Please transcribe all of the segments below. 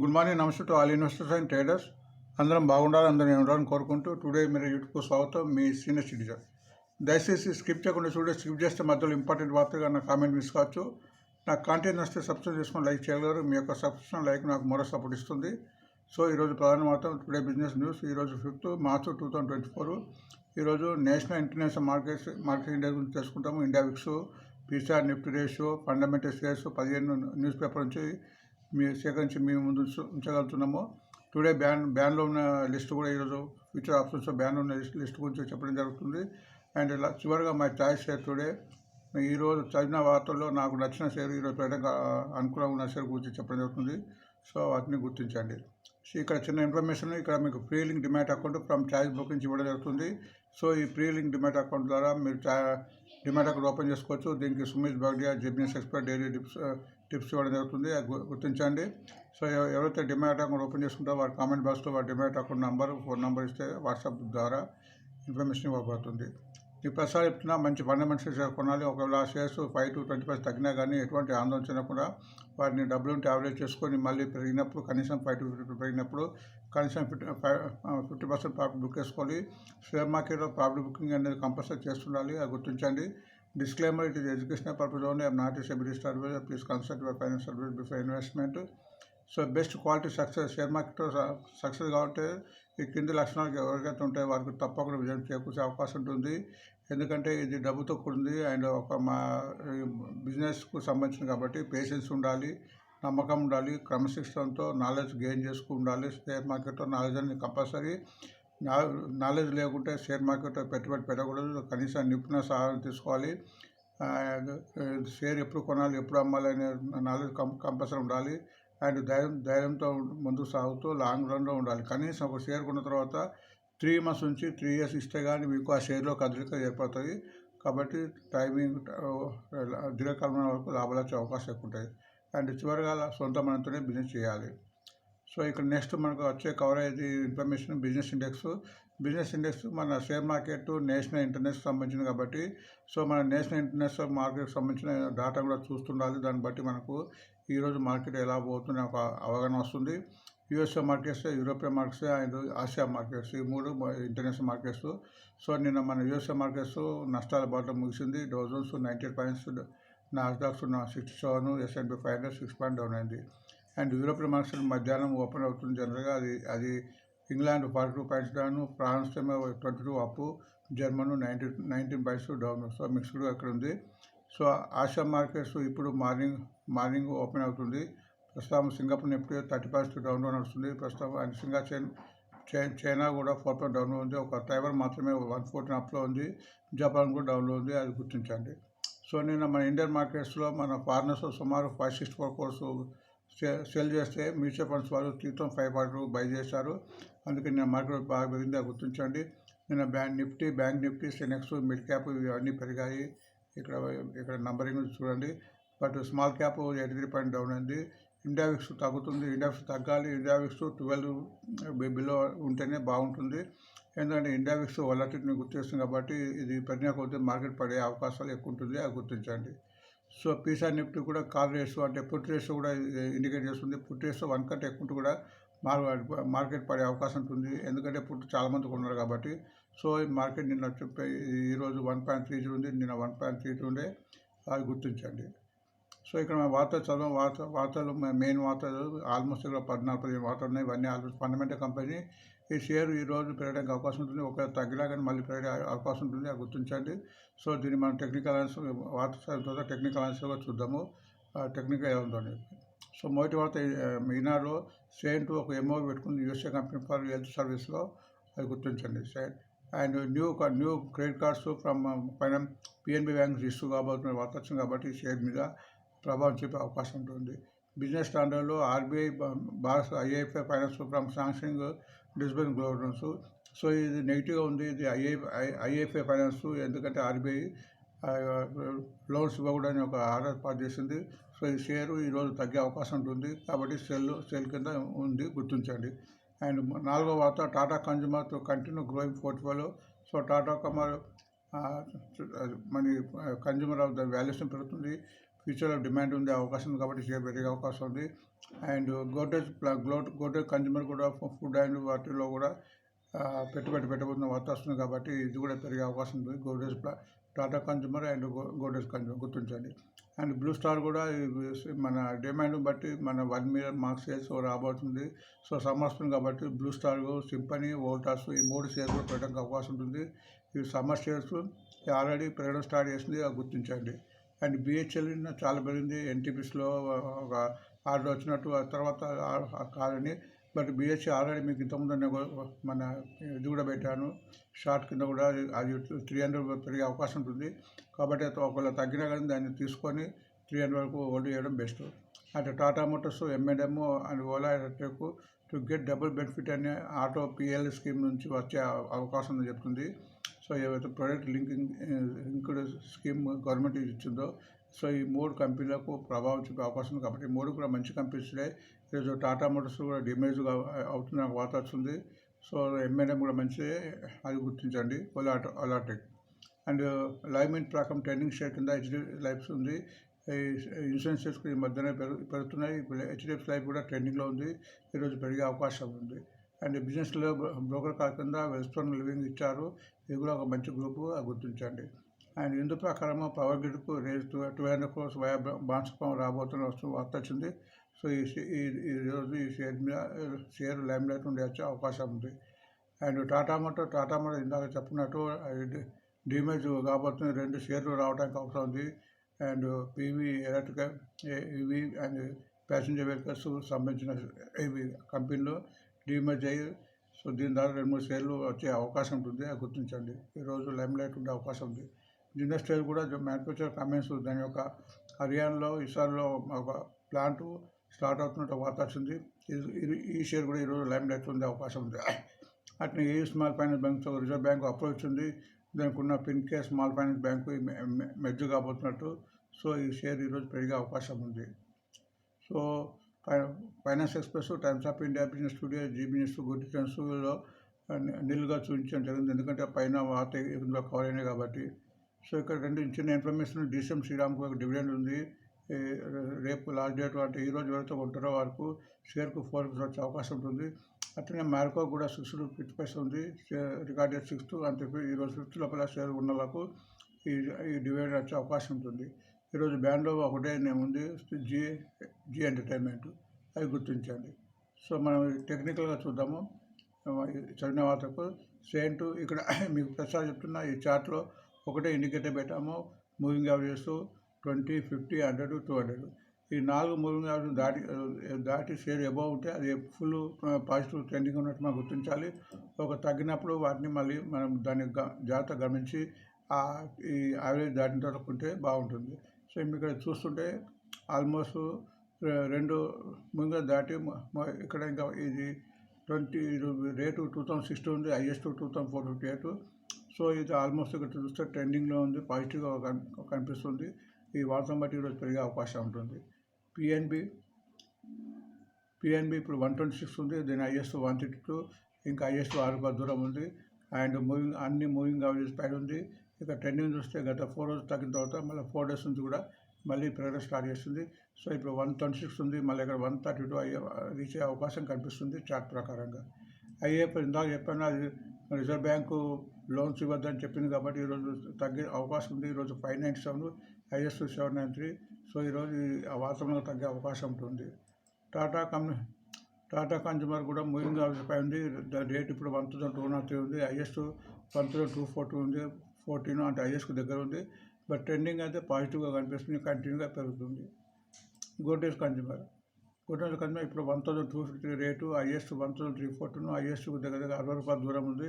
Good morning నమస్తే to all investors and traders. అందరం బాగుండాలి అందరం ఉండాలని కోరుకుంటూ టుడే మీరు యూట్యూబ్ స్వాగతం. మీ సీనియర్ సిటిజన్. దయచేసి స్కిప్ చేయకుండా చూడే స్కిప్ చేస్తే మధ్యలో ఇంపార్టెంట్ వార్తగా నా కామెంట్ మిస్ కావచ్చు. నా కాంటెంట్ నచ్చితే సబ్స్క్రైబ్ చేసుకొని లైక్ చేయగలరు. మీ యొక్క సబ్స్క్రిప్షన్ లైక్ నాకు మరో సపోర్ట్ ఇస్తుంది. సో ఈరోజు ప్రధాన వార్త టుడే బిజినెస్ న్యూస్. ఈరోజు fifth March two thousand twenty four. ఈరోజు national international markets market India గురించి తెలుసుకుంటాము. India VIX PCR Nifty ratio fundamental shares పదిహేను న్యూస్ పేపర్ నుంచి మీ సేకరించి మేము ముందు ఉంచగలుగుతున్నామో ఉంచగలుగుతున్నాము. టుడే బ్యాన్ బ్యాన్లో ఉన్న లిస్ట్ కూడా ఈరోజు ఫ్యూచర్ ఆప్షన్స్లో బ్యాన్లో ఉన్న లిస్ట్ లిస్ట్ గురించి చెప్పడం జరుగుతుంది. అండ్ ఇలా చివరిగా మై చాయిస్ షేర్ టుడే ఈరోజు చదివిన వార్తల్లో నాకు నచ్చిన షేర్ ఈరోజు పెట్టడానికి అనుకూలంగా ఉన్న షేర్ గురించి చెప్పడం జరుగుతుంది. సో వాటిని గుర్తించండి. సో ఇక్కడ చిన్న ఇన్ఫర్మేషన్ ఇక్కడ మీకు pre link demat account from choice booking ఇవ్వడం జరుగుతుంది. సో ఈ ప్రీ లింక్ డిమాట్ అకౌంట్ ద్వారా మీరు డిమాట్ అకౌంట్ ఓపెన్ చేసుకోవచ్చు. దీనికి Sumit Bagadia business expert daily dips tips ఇవ్వడం జరుగుతుంది. అది గుర్తించండి. సో ఎవరైతే డిమాట్ అకౌంట్ ఓపెన్ చేసుకుంటారో వారి కామెంట్ బాక్స్లో వారి demat account number phone number ఇస్తే వాట్సాప్ ద్వారా ఇన్ఫర్మేషన్ ఇవ్వబడుతుంది. ఈ ప్రసారం చెప్తున్నా మంచి ఫండమెంటల్ షేర్ కొనాలి ఒకవేళ shares five to twenty percent తగ్గినా కానీ ఎటువంటి ఆందోళన చెందకుండా వారిని డబ్బులు టాబ్లెట్ చేసుకొని మళ్ళీ పెరిగినప్పుడు కనీసం ఫైవ్ టు ఫిఫ్టీ పెరిగినప్పుడు కనీసం fifty five fifty percent profit book చేసుకోవాలి. షేర్ మార్కెట్లో ప్రాఫిట్ బుకింగ్ అనేది కంపల్సరీ చేస్తుండాలి. అది గుర్తించండి. Disclaimer it is educational purpose only I'm not is ability service please consult your finance service before investment so best quality success share market success కాబట్టి ఈ కింది లక్షణాలు ఎవరికైతే ఉంటాయో వారికి తప్పకుండా విజయం చేకూర్చే అవకాశం ఉంటుంది. ఎందుకంటే ఇది డబ్బుతో కూడింది. అండ్ ఒక మా బిజినెస్కు సంబంధించింది కాబట్టి పేషెన్స్ ఉండాలి నమ్మకం ఉండాలి క్రమశిక్షణతో నాలెడ్జ్ గెయిన్ చేసుకు ఉండాలి షేర్ మార్కెట్లో నాలెడ్జ్ అనేది కంపల్సరీ నాలెడ్జ్ లేకుంటే షేర్ మార్కెట్లో పెట్టుబడి పెట్టకూడదు. కనీసం నిపుణుల సహాయం తీసుకోవాలి. షేర్ ఎప్పుడు కొనాలి ఎప్పుడు అమ్మాలి అనే నాలెడ్జ్ కం కంపల్సరీ ఉండాలి. అండ్ ధైర్యం ధైర్యంతో ముందుకు సాగుతూ లాంగ్ రన్లో ఉండాలి. కనీసం ఒక షేర్ కొన్న తర్వాత త్రీ మంత్స్ నుంచి త్రీ ఇయర్స్ ఇస్తే కానీ మీకు ఆ షేర్లో కదలిక ఏర్పడుతుంది. కాబట్టి టైమింగ్ దీర్ఘకాలం వరకు లాభాలు వచ్చే అవకాశం ఎక్కువ ఉంటుంది అండ్ చివరిగా సొంత మనతోనే బిజినెస్ చేయాలి. సో ఇక్కడ నెక్స్ట్ మనకు వచ్చే కవర్ అయ్యేది information business index. Business index మన షేర్ మార్కెట్ నేషనల్ ఇంటర్నెట్కి సంబంధించింది కాబట్టి సో మన నేషనల్ ఇంటర్నేషనల్ మార్కెట్కి సంబంధించిన డేటా కూడా చూస్తుండాలి. దాన్ని బట్టి మనకు ఈరోజు మార్కెట్ ఎలా పోతుందో ఒక అవగాహన వస్తుంది. USA markets European markets and Asia markets ఈ మూడు ఇంటర్నేషనల్ మార్కెట్స్. సో నిన్న మన యూఎస్ఏ మార్కెట్స్ నష్టాల బాట ముగిసింది. Dow Jones ninety points Nasdaq sixty seven S and P five hundred six point down అయింది. అండ్ యూరోపియన్ మార్కెట్స్ మధ్యాహ్నం ఓపెన్ అవుతుంది జనరల్గా. అది అది England forty two points down France twenty two up German ninety nineteen points down. So mixed అక్కడ ఉంది. So Asia markets ఇప్పుడు morning morning open అవుతుంది. ప్రస్తుతం Singapore Nifty thirty points down down వస్తుంది ప్రస్తుతం అండ్ సింగా చైన్ చైనా కూడా ఫోర్ పాయింట్ డౌన్లో ఉంది. ఒక టైవర్ మాత్రమే వన్ ఫోర్టీన్ అప్లో ఉంది. జపాన్ కూడా డౌన్లో ఉంది. అది గుర్తించండి. సో నిన్న మన ఇండియన్ మార్కెట్స్లో మన ఫారినర్స్ సుమారు five sixty four crores sell చేస్తే మ్యూచువల్ ఫండ్స్ వాళ్ళు three thousand five hundred buy చేశారు అందుకే నేను మార్కెట్ బాగా పెరిగింది గుర్తించండి. నిన్న bank Nifty bank Nifty Sensex mid cap ఇవన్నీ పెరిగాయి. ఇక్కడ ఇక్కడ నంబరింగ్ చూడండి. But small cap eighty three point down అయింది. ఇండియా విక్స్ తగ్గుతుంది. ఇండియా విక్స్ తగ్గాలి. ఇండియా విక్స్ ట్వెల్వ్ బిలో ఉంటేనే బాగుంటుంది. ఎందుకంటే ఇండియా విక్స్ వలటిని గుర్తిస్తుంది కాబట్టి ఇది పెరిగిన కొద్దీ మార్కెట్ పడే అవకాశాలు ఎక్కువ ఉంటుంది. అది గుర్తించండి. సో పీసా నిఫ్టీ కూడా కాల్ రేసు అంటే పుట్ రేసు కూడా ఇండికేట్ చేస్తుంది. పుట్ రేసు వన్ కంటే ఎక్కువ కూడా మార్ మార్కెట్ పడే అవకాశం ఉంటుంది. ఎందుకంటే పుట్ చాలామంది ఉన్నారు కాబట్టి. సో ఈ మార్కెట్ నిన్న చెప్పే ఈరోజు వన్ పాయింట్ త్రీ ఉంది. నిన్న వన్ పాయింట్ త్రీ ఉండే అది గుర్తించండి. సో ఇక్కడ మన వార్తలు చదవం. వార్త వార్తలు మెయిన్ వార్తలు ఆల్మోస్ట్ ఇక్కడ పద్నాలుగు పదిహేను వార్తలు ఉన్నాయి. ఇవన్నీ ఆల్మోస్ట్ ఫండమెంటల్ కంపెనీ ఈ షేర్ ఈ రోజు పెరగడానికి అవకాశం ఉంటుంది. ఒకవేళ తగ్గిలా కానీ మళ్ళీ పెరిగే అవకాశం ఉంటుంది. అది గుర్తించండి. సో దీన్ని మనం టెక్నికల్ ఆన్సర్ వార్త తర్వాత టెక్నికల్ ఆన్సర్గా చూద్దాము. టెక్నికల్ ఎలా ఉందని సో మొదటి వార్త ఆ, సెయింట్ ఒక ఎంఓ పెట్టుకుంది యూఎస్ఏ కంపెనీ ఫర్ హెల్త్ సర్వీస్లో అది గుర్తించండి. Sent and new new credit cards from పైన పిఎన్బి బ్యాంక్ ఇష్యూ కాబోతున్న వార్త వచ్చింది కాబట్టి షేర్ మీద ప్రభావం చూపే అవకాశం ఉంటుంది. Business స్టాండర్డ్లో RBI Bharat IIFL finance from sanction disbursement governance so ఇది నెగిటివ్గా ఉంది. ఇది ఐఐ ఐఐఎఫ్ఐ ఫైనాన్స్. ఎందుకంటే ఆర్బీఐ లోన్స్ ఇవ్వకూడని ఒక ఆర్డర్ పాస్ చేసింది. సో ఈ షేరు ఈరోజు తగ్గే అవకాశం ఉంటుంది. కాబట్టి సెల్ సెల్ కింద ఉంది గుర్తించండి. అండ్ నాలుగో వార్త Tata consumer to continue growing portfolio. So Tata comer మన కన్జ్యూమర్ ఆఫ్ ద వాల్యుయేషన్ పెరుగుతుంది. ఫ్యూచర్లో డిమాండ్ ఉండే అవకాశం ఉంది కాబట్టి షేర్ పెరిగే అవకాశం ఉంది. అండ్ గోడ్రేజ్ గ్లోట్ గోడ్రేజ్ కన్జ్యూమర్ కూడా ఫుడ్ అండ్ వాటిలో కూడా పెట్టుబడి పెట్టబోతున్న వార్త వస్తుంది కాబట్టి ఇది కూడా పెరిగే అవకాశం ఉంది. గోడ్రేజ్ టాటా కన్జ్యూమర్ అండ్ గో- గోడ్రేజ్ కన్జ్యూమర్ గుర్తించండి. అండ్ బ్లూ స్టార్ కూడా మన డిమాండ్ బట్టి మన వన్ మిలియన్ మార్క్స్ షేర్స్ రాబోతుంది. సో సమ్మర్ కాబట్టి బ్లూ స్టార్ సింపనీ వోల్టాస్ ఈ మూడు షేర్స్ కూడా పెట్టడానికి అవకాశం ఉంటుంది. ఇవి సమ్మర్ షేర్స్ ఆల్రెడీ పెరగడం స్టార్ట్ చేసింది గుర్తించండి. అండ్ బిహెచ్ఎల్ చాలా పెరిగింది. ఎన్టీపీసీలో ఒక ఆర్డర్ వచ్చినట్టు ఆ తర్వాత కాదండి బట్ బిహెచ్ఎల్ ఆల్రెడీ మీకు ఇంతకుముందు ఒక- మన ఇది కూడా పెట్టాను. షార్ట్ కింద కూడా అది త్రీ హండ్రెడ్ పెరిగే అవకాశం ఉంటుంది. కాబట్టి ఒకవేళ తగ్గినా కానీ దాన్ని తీసుకొని త్రీ హండ్రెడ్ వరకు హోల్డ్ చేయడం బెస్ట్. అంటే Tata Motors M N M and Ola electric to get double benefit అనే ఆటో పిఎల్ స్కీమ్ నుంచి వచ్చే అవకాశం చెప్తుంది. సో ఏవైతే product linking linked scheme government ఇచ్చిందో సో ఈ మూడు కంపెనీలకు ప్రభావం చూపే అవకాశం ఉంది కాబట్టి మూడు కూడా మంచి కంపెనీస్లే ఈరోజు టాటా మోటార్స్ కూడా డిమేజ్ అవుతున్న వార్త వస్తుంది సో ఎంఎన్ఎం కూడా మంచిదే అది గుర్తించండి. ఒలాట్ అలాటెక్ అండ్ లైవ్ మిన్ ప్రకారం ట్రెండింగ్ షేర్ కింద హెచ్డి లైఫ్స్ ఉంది. ఇన్సూరెన్స్ చేసుకుని ఈ మధ్యనే పెరుగు పెరుగుతున్నాయి. ఇప్పుడు హెచ్డిఎఫ్ లైఫ్ కూడా ట్రెండింగ్లో ఉంది. ఈరోజు పెరిగే అవకాశం ఉంది. అండ్ బిజినెస్లో బ్రోకర్ కాకుండా వెల్స్టోన్ లివింగ్ ఇచ్చారు. ఇది కూడా ఒక మంచి గ్రూపు గుర్తించండి. అండ్ ఇందు ప్రకారం power గ్రిడ్కు raise two two hundred crores via బాన్స్పం రాబోతున్న వస్తువు వార్త వచ్చింది. సో ఈ ఈ రోజు ఈ షేర్ మీద షేర్ లైమ్లైట్ ఉండే వచ్చే అవకాశం ఉంది. And Tata Motor Tata Motor ఇందాక చెప్పినట్టు డీమేజ్ కాబోతుంది. రెండు షేర్లు రావడానికి అవసరం ఉంది. అండ్ పీవీ ఎలక్ట్రికల్ ఇవి అండ్ ప్యాసింజర్ వెహికల్స్ సంబంధించిన ఇవి కంపెనీలు డీమేజ్ అయ్యి సో దీని ద్వారా రెండు మూడు షేర్లు వచ్చే అవకాశం ఉంటుంది అది గుర్తించండి. ఈరోజు లైమ్ లైట్ ఉండే అవకాశం ఉంది. ఇండస్ట్రియల్ కూడా మ్యానుఫ్యాక్చర్ కమెంట్స్ దాని యొక్క హర్యానాలో ఇసార్లో ఒక ప్లాంట్ స్టార్ట్ అవుతున్నట్టు వార్త వచ్చింది. ఇది- ఈ షేర్ కూడా ఈరోజు లైమ్ లైట్ ఉండే అవకాశం ఉంది. అట్నే ఏ స్మాల్ ఫైనాన్స్ బ్యాంక్తో రిజర్వ్ బ్యాంక్ అప్రోచ్ ఉంది దానికి ఉన్న పిన్కే స్మాల్ ఫైనాన్స్ బ్యాంకు మెర్జ్ కాబోతున్నట్టు. సో ఈ షేర్ ఈరోజు పెరిగే అవకాశం ఉంది. So finance express Times of India business studio Zee business good రిటర్న్స్లో నిల్గా చూపించడం జరిగింది. ఎందుకంటే పైన వార్త ఇందులో కవర్ అయినాయి కాబట్టి. సో ఇక్కడ రెండు చిన్న ఇన్ఫర్మేషన్. డిసిఎం శ్రీరామ్కు ఒక డివిడెండ్ ఉంది. రేపు లాస్ట్ డేట్ అంటే ఈ రోజు ఎవరైతే ఉంటారో వరకు షేర్కు ఫోర్ వచ్చే అవకాశం ఉంటుంది. అట్లనే మ్యార్కో కూడా సిక్స్ ఫిఫ్టీ పైస్ ఉంది. రికార్డెడ్ సిక్స్త్ అంతే ఈరోజు ఫిఫ్త్ లోపల షేర్ ఉన్న వాళ్ళకు ఈ ఈ డివైడ్ వచ్చే అవకాశం ఉంటుంది. ఈరోజు బ్యాండ్లో ఒకటే నేమ్ ఉంది. Zee Zee entertainment. అది గుర్తించండి. సో మనం టెక్నికల్గా చూద్దాము. చదివిన వార్తకు సెయింట్ ఇక్కడ మీకు ప్రసాద్ చెప్తున్న ఈ చార్ట్లో ఒకటే ఇండికేటర్ పెట్టాము. Moving averages twenty fifty hundred two hundred. ఈ నాలుగు మూవింగ్ యావరేజ్ దాటి దాటి షేర్ ఎబవ్ ఉంటే అది ఫుల్ పాజిటివ్ ట్రెండింగ్ ఉన్నట్టు మనం గుర్తించాలి. ఒక తగ్గినప్పుడు వాటిని మళ్ళీ మనం దాన్ని గ- జాగ్రత్త గమనించి ఆ ఈ యావరేజ్ దాటిన తర్వాత ఉంటే బాగుంటుంది. సో మీకు ఇక్కడ చూస్తుంటే ఆల్మోస్ట్ రెండు ముందుగా దాటి ఇక్కడ ఇంకా ఇది twenty rate two thousand sixty ఉంది highest two thousand four fifty eight. So ఇది ఆల్మోస్ట్ ఇక్కడ చూస్తే ట్రెండింగ్లో ఉంది పాజిటివ్గా కనిపిస్తుంది. ఈ వార్తను బట్టి ఈరోజు పెరిగే అవకాశం ఉంటుంది. పిఎన్బి పిఎన్బి ఇప్పుడు వన్ ట్వంటీ సిక్స్ ఉంది దీని హైయెస్ట్ వన్ థర్టీ టూ ఇంకా హైయెస్ట్ ఆరు దూరం ఉంది. అండ్ మూవింగ్ అన్ని మూవింగ్ అవరేజ్ పైన ఉంది. ఇక ట్రెండింగ్ చూస్తే గత ఫోర్ రోజులు తగ్గిన తర్వాత మళ్ళీ ఫోర్ డేస్ నుంచి కూడా మళ్ళీ పెరగడం స్టార్ట్ చేస్తుంది. సో ఇప్పుడు వన్ ట్వంటీ సిక్స్ ఉంది మళ్ళీ ఇక్కడ వన్ థర్టీ టూ అయ్యే రీచ్ అయ్యే అవకాశం కనిపిస్తుంది చార్ట్ ప్రకారంగా. అయ్యే ఇందాక చెప్పాను అది రిజర్వ్ బ్యాంకు లోన్స్ ఇవ్వద్దని చెప్పింది కాబట్టి ఈరోజు తగ్గే అవకాశం ఉంది. ఈరోజు five nine seven highest seven nine three so ఈరోజు ఈ- ఆ వాతావరణంలో తగ్గే అవకాశం ఉంటుంది. టాటా కంపెనీ టాటా కన్జ్యూమర్ కూడా మూవింగ్ పై ఉంది. దాని రేట్ ఇప్పుడు one thousand two nought three ఉంది. Highest one thousand two forty ఉంది. ఫోర్టీన్ అంటే హైయెస్ట్కి దగ్గర ఉంది. బట్ ట్రెండింగ్ అయితే పాజిటివ్గా కనిపిస్తుంది కంటిన్యూగా పెరుగుతుంది. Godrej consumer. గోడ్రేజ్ కన్జ్యూమర్ ఇప్పుడు one thousand two fifty rate highest one thousand three fourteen highest దగ్గర దగ్గర అరవై రూపాయల దూరం ఉంది.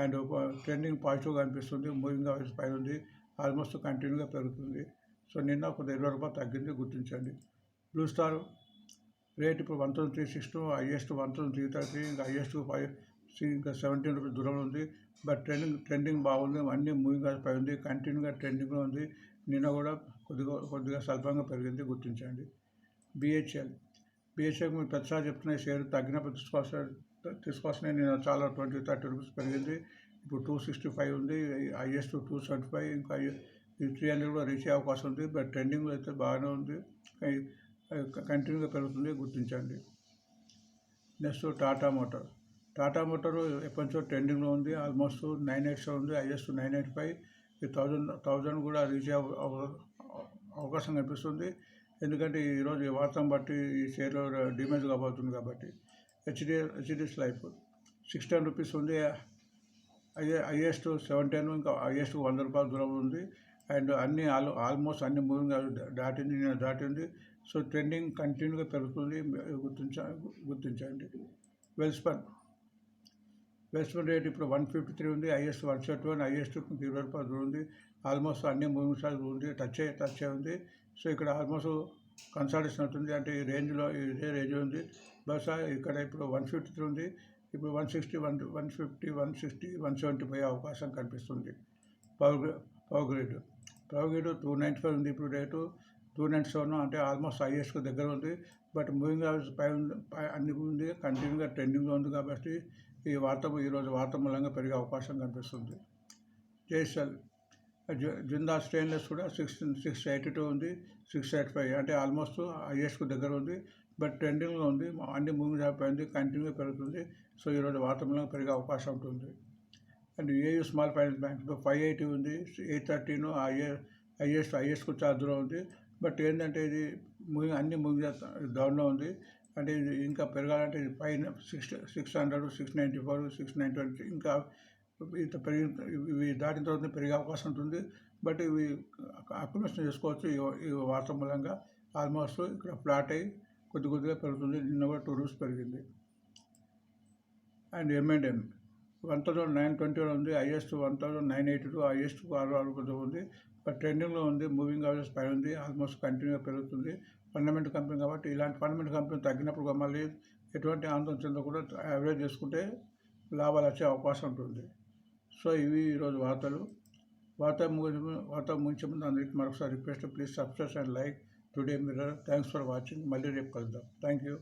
అండ్ ట్రెండింగ్ పాజిటివ్గా అనిపిస్తుంది మూవింగ్ యావరేజ్ పైన ఉంది ఆల్మోస్ట్ కంటిన్యూగా పెరుగుతుంది. సో నిన్న ఒక ఇరవై రూపాయలు తగ్గింది గుర్తించండి. బ్లూ స్టార్ రేట్ ఇప్పుడు one thousand three sixty highest one thousand three thirty ఇంకా హైయెస్ట్ ఫైవ్ ఇంకా సెవెంటీన్ రూపీస్ దూరంలో ఉంది. బట్ ట్రెండింగ్ ట్రెండింగ్ బాగుంది అన్ని మూవింగ్ పై ఉంది కంటిన్యూగా ట్రెండింగ్లో ఉంది. నిన్న కూడా కొద్దిగా కొద్దిగా స్వల్పంగా పెరిగింది గుర్తించండి. బిహెచ్ఎల్. బిహెచ్ఎల్ మీరు ప్రతిసారి చెప్తున్న షేర్ తగ్గినప్పుడు తీసుకోవాల్సిన తీసుకోవాల్సిన నేను చాలా ట్వంటీ థర్టీ రూపీస్ పెరిగింది. ఇప్పుడు టూ సిక్స్టీ ఫైవ్ ఉంది హైయెస్ట్ టూ సెవెంటీ ఫైవ్ ఇంకా త్రీ హండ్రెడ్ కూడా రీచ్ అయ్యే అవకాశం ఉంది. బట్ ట్రెండింగ్లో అయితే బాగానే ఉంది. కంటిన్యూగా పెరుగుతుంది గుర్తించండి. Next Tata Motor. Tata Motor ఎప్పటి నుంచో ట్రెండింగ్లో ఉంది. ఆల్మోస్ట్ నైన్ ఎయిట్స్ ఉంది హైయెస్ట్ నైన్ ఎయిట్ ఫైవ్. ఈ థౌజండ్ థౌజండ్ కూడా రీచ్ అయ్యే అవ- అవకాశం కనిపిస్తుంది. ఎందుకంటే ఈరోజు ఈ వార్తను బట్టి ఈ షేర్లో డిమేజ్ కాబోతుంది కాబట్టి HD HDS life sixteen rupees ఉంది. హైయే హైయెస్ట్ టెన్ ఇంకా హైయెస్ట్ వంద రూపాయల దూరం ఉంది. అండ్ అన్ని ఆల్ ఆల్మోస్ట్ అన్ని మూవింగ్ దాటింది నేను దాటింది. సో ట్రెండింగ్ కంటిన్యూగా పెరుగుతుంది. గుర్తించ గుర్తించండి. వెల్స్పన్ వెల్స్పన్ రేట్ ఇప్పుడు వన్ ఫిఫ్టీ త్రీ ఉంది. Highest one set one highest ఇరవై రూపాయలు దూరం ఉంది. ఆల్మోస్ట్ అన్ని మూవింగ్ సార్ ఉంది. టచ్ టచ్ అయ్యి ఉంది. సో ఇక్కడ ఆల్మోస్ట్ కన్సల్టేషన్ అవుతుంది. అంటే ఈ రేంజ్లో ఇదే రేంజ్ ఉంది. బహుశా ఇక్కడ ఇప్పుడు వన్ ఫిఫ్టీ త్రీ ఉంది. ఇప్పుడు one sixty one one fifty one sixty one seventy పోయే అవకాశం కనిపిస్తుంది. Power power grade. Power grade two ninety five ఉంది ఇప్పుడు రేటు. టూ నైంటీ సెవెన్ అంటే ఆల్మోస్ట్ హైయెస్ట్కి దగ్గర ఉంది. బట్ మూవింగ్ యావరేజ్ పై ఉంది పై అన్ని ఉంది. కంటిన్యూగా ట్రెండింగ్లో ఉంది కాబట్టి ఈ వార్త ఈరోజు వార్త మూలంగా పెరిగే అవకాశం కనిపిస్తుంది. జేఎస్ఎల్ జిందా స్టెయిన్లెస్ కూడా సిక్స్ సిక్స్ ఎయిటీ టూ ఉంది సిక్స్ ఎయిటీ ఫైవ్ అంటే ఆల్మోస్ట్ హైయెస్ట్కు దగ్గర ఉంది బట్ ట్రెండింగ్లో ఉంది అన్ని మూవింగ్ అయిపోయింది కంటిన్యూగా పెరుగుతుంది సో ఈరోజు వాతావరణం పెరిగే అవకాశం ఉంటుంది and AU small finance bank five eighty ఉంది ఎయిట్ థర్టీను హైయెస్ట్ హైయెస్ట్కు చాలా దూరం ఉంది బట్ ఏంటంటే ఇది మూవింగ్ అన్ని మూవింగ్ డౌన్లో ఉంది అంటే ఇది ఇంకా పెరగాలంటే ఇది పైన six six hundred six ninety four six nine twenty ఇంకా ఇంత పెరిగిన ఇవి దాటిన తర్వాత పెరిగే అవకాశం ఉంటుంది. బట్ ఇవి అక్యుమేషన్ చేసుకోవచ్చు ఈ వార్త మూలంగా. ఆల్మోస్ట్ ఇక్కడ ఫ్లాట్ అయ్యి కొద్ది కొద్దిగా పెరుగుతుంది. నిన్న కూడా టూ రూపీస్ పెరిగింది. And M and M one thousand nine twenty one ఉంది. Highest one thousand nine eighty two highest ఆరు ఆరు కొద్దిగా ఉంది. బట్ ట్రెండింగ్లో ఉంది. మూవింగ్ అవరేజ్ పైన ఉంది. ఆల్మోస్ట్ కంటిన్యూగా పెరుగుతుంది. ఫండమెంటల్ కంపెనీ కాబట్టి ఇలాంటి ఫండమెంటల్ కంపెనీ తగ్గినప్పుడు మళ్ళీ ఎటువంటి ఆందోళన చెందకుండా యావరేజ్ చేసుకుంటే లాభాలు వచ్చే అవకాశం ఉంటుంది. సో ఇవి ఈరోజు వార్తలు. వార్త ముగించే వార్త ముగించే ముందు అందరికీ మరొకసారి request please subscribe and like today mirror. Thanks for watching. మళ్ళీ రేపు కలుద్దాం. Thank you.